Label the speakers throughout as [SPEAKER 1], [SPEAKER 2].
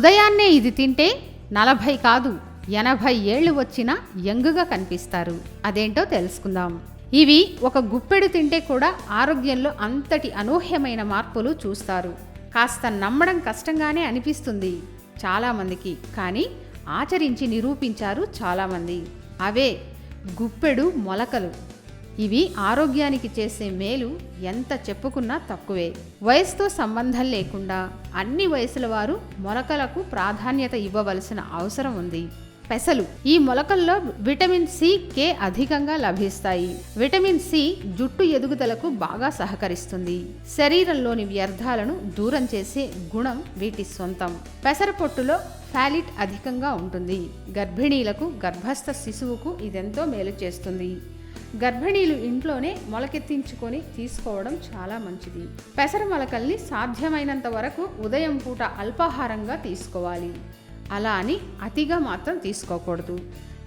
[SPEAKER 1] ఉదయాన్నే ఇది తింటే నలభై కాదు ఎనభై ఏళ్ళు వచ్చినా యంగుగా కనిపిస్తారు. అదేంటో తెలుసుకుందాం. ఇవి ఒక గుప్పెడు తింటే కూడా ఆరోగ్యంలో అంతటి అనూహ్యమైన మార్పులు చూస్తారు. కాస్త నమ్మడం కష్టంగానే అనిపిస్తుంది చాలామందికి కానీ ఆచరించి నిరూపించారు చాలామంది. అవే గుప్పెడు మొలకలు. ఇవి ఆరోగ్యానికి చేసే మేలు ఎంత చెప్పుకున్నా తక్కువే. వయసుతో సంబంధం లేకుండా అన్ని వయసుల వారు మొలకలకు ప్రాధాన్యత ఇవ్వవలసిన అవసరం ఉంది. పెసలు ఈ మొలకల్లో విటమిన్ సి కే అధికంగా లభిస్తాయి. విటమిన్ సి జుట్టు ఎదుగుదలకు బాగా సహకరిస్తుంది. శరీరంలోని వ్యర్థాలను దూరం చేసే గుణం వీటి సొంతం. పెసరపొట్టులో ఫ్యాలిట్ అధికంగా ఉంటుంది. గర్భిణీలకు గర్భస్థ శిశువుకు ఇదెంతో మేలు చేస్తుంది. గర్భిణీలు ఇంట్లోనే మొలకెత్తించుకొని తీసుకోవడం చాలా మంచిది. పెసర మొలకల్ని సాధ్యమైనంత వరకు ఉదయం పూట అల్పాహారంగా తీసుకోవాలి. అలా అని అతిగా మాత్రం తీసుకోకూడదు.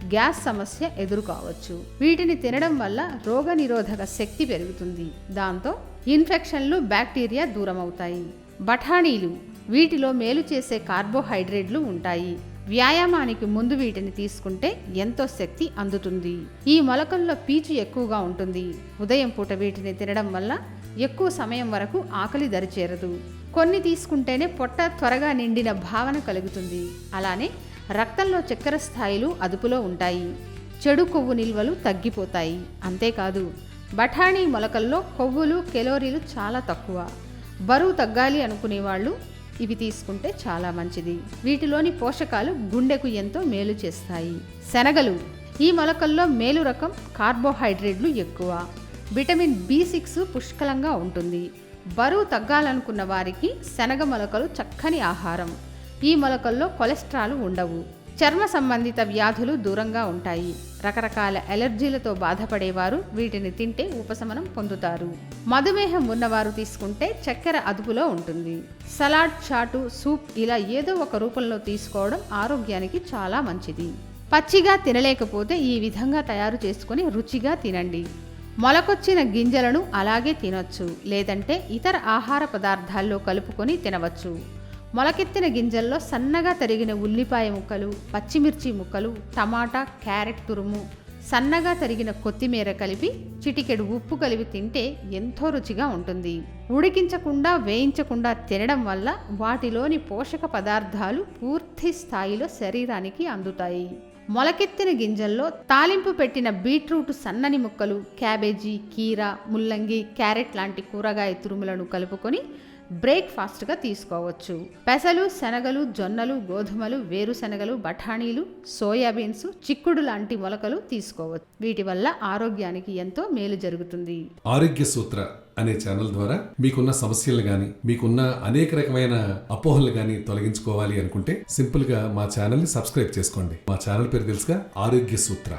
[SPEAKER 1] గ్యాస్ సమస్య ఎదురు కావచ్చు వీటిని తినడం వల్ల రోగనిరోధక శక్తి పెరుగుతుంది. దాంతో ఇన్ఫెక్షన్లు బ్యాక్టీరియా దూరమవుతాయి. బఠానీలు వీటిలో మేలు చేసే కార్బోహైడ్రేట్లు ఉంటాయి. వ్యాయామానికి ముందు వీటిని తీసుకుంటే ఎంతో శక్తి అందుతుంది. ఈ మొలకల్లో పీచు ఎక్కువగా ఉంటుంది. ఉదయం పూట వీటిని తినడం వల్ల ఎక్కువ సమయం వరకు ఆకలి దరిచేరదు. కొన్ని తీసుకుంటేనే పొట్ట త్వరగా నిండిన భావన కలుగుతుంది. అలానే రక్తంలో చక్కెర స్థాయిలు అదుపులో ఉంటాయి. చెడు కొవ్వు నిల్వలు తగ్గిపోతాయి. అంతేకాదు బఠానీ మొలకల్లో కొవ్వులు కెలోరీలు చాలా తక్కువ. బరువు తగ్గాలి అనుకునే వాళ్ళు ఇవి తీసుకుంటే చాలా మంచిది. వీటిలోని పోషకాలు గుండెకు ఎంతో మేలు చేస్తాయి. శనగలు. ఈ మొలకల్లో మేలు రకం కార్బోహైడ్రేట్లు ఎక్కువ. విటమిన్ బి సిక్స్ పుష్కలంగా ఉంటుంది. బరువు తగ్గాలనుకున్న వారికి శనగ మొలకలు చక్కని ఆహారం. ఈ మొలకల్లో కొలెస్ట్రాల్ ఉండవు. చర్మ సంబంధిత వ్యాధులు దూరంగా ఉంటాయి. రకరకాల ఎలర్జీలతో బాధపడేవారు వీటిని తింటే ఉపశమనం పొందుతారు. మధుమేహం ఉన్నవారు తీసుకుంటే చక్కెర అదుపులో ఉంటుంది. సలాడ్ చాటు సూప్ ఇలా ఏదో ఒక రూపంలో తీసుకోవడం ఆరోగ్యానికి చాలా మంచిది. పచ్చిగా తినలేకపోతే ఈ విధంగా తయారు చేసుకొని రుచిగా తినండి. మొలకొచ్చిన గింజలను అలాగే తినొచ్చు లేదంటే ఇతర ఆహార పదార్థాల్లో కలుపుకొని తినవచ్చు. మొలకెత్తిన గింజల్లో సన్నగా తరిగిన ఉల్లిపాయ ముక్కలు పచ్చిమిర్చి ముక్కలు టమాటా క్యారెట్ తురుము. సన్నగా తరిగిన కొత్తిమీర కలిపి చిటికెడు ఉప్పు కలిపి తింటే ఎంతో రుచిగా ఉంటుంది. ఉడికించకుండా వేయించకుండా తినడం వల్ల వాటిలోని పోషక పదార్థాలు పూర్తి స్థాయిలో శరీరానికి అందుతాయి. మొలకెత్తిన గింజల్లో తాలింపు పెట్టిన బీట్రూట్ సన్నని ముక్కలు క్యాబేజీ కీర ముల్లంగి క్యారెట్ లాంటి కూరగాయ తురుములను కలుపుకొని బ్రేక్ఫాస్ట్గా తీసుకోవచ్చు. పెసలు శనగలు జొన్నలు గోధుమలు వేరుశనగలు బఠానీలు సోయాబీన్స్ చిక్కుడు లాంటి మొలకలు తీసుకోవచ్చు. వీటి వల్ల ఆరోగ్యానికి ఎంతో మేలు జరుగుతుంది.
[SPEAKER 2] ఆరోగ్య సూత్ర అనే ఛానల్ ద్వారా మీకున్న సమస్యలు గాని మీకున్న అనేక రకమైన అపోహలు గాని తొలగించుకోవాలి అనుకుంటే సింపుల్గా మా ఛానల్ని సబ్స్క్రైబ్ చేసుకోండి. మా ఛానల్ పేరు తెలుసుగా ఆరోగ్య సూత్ర.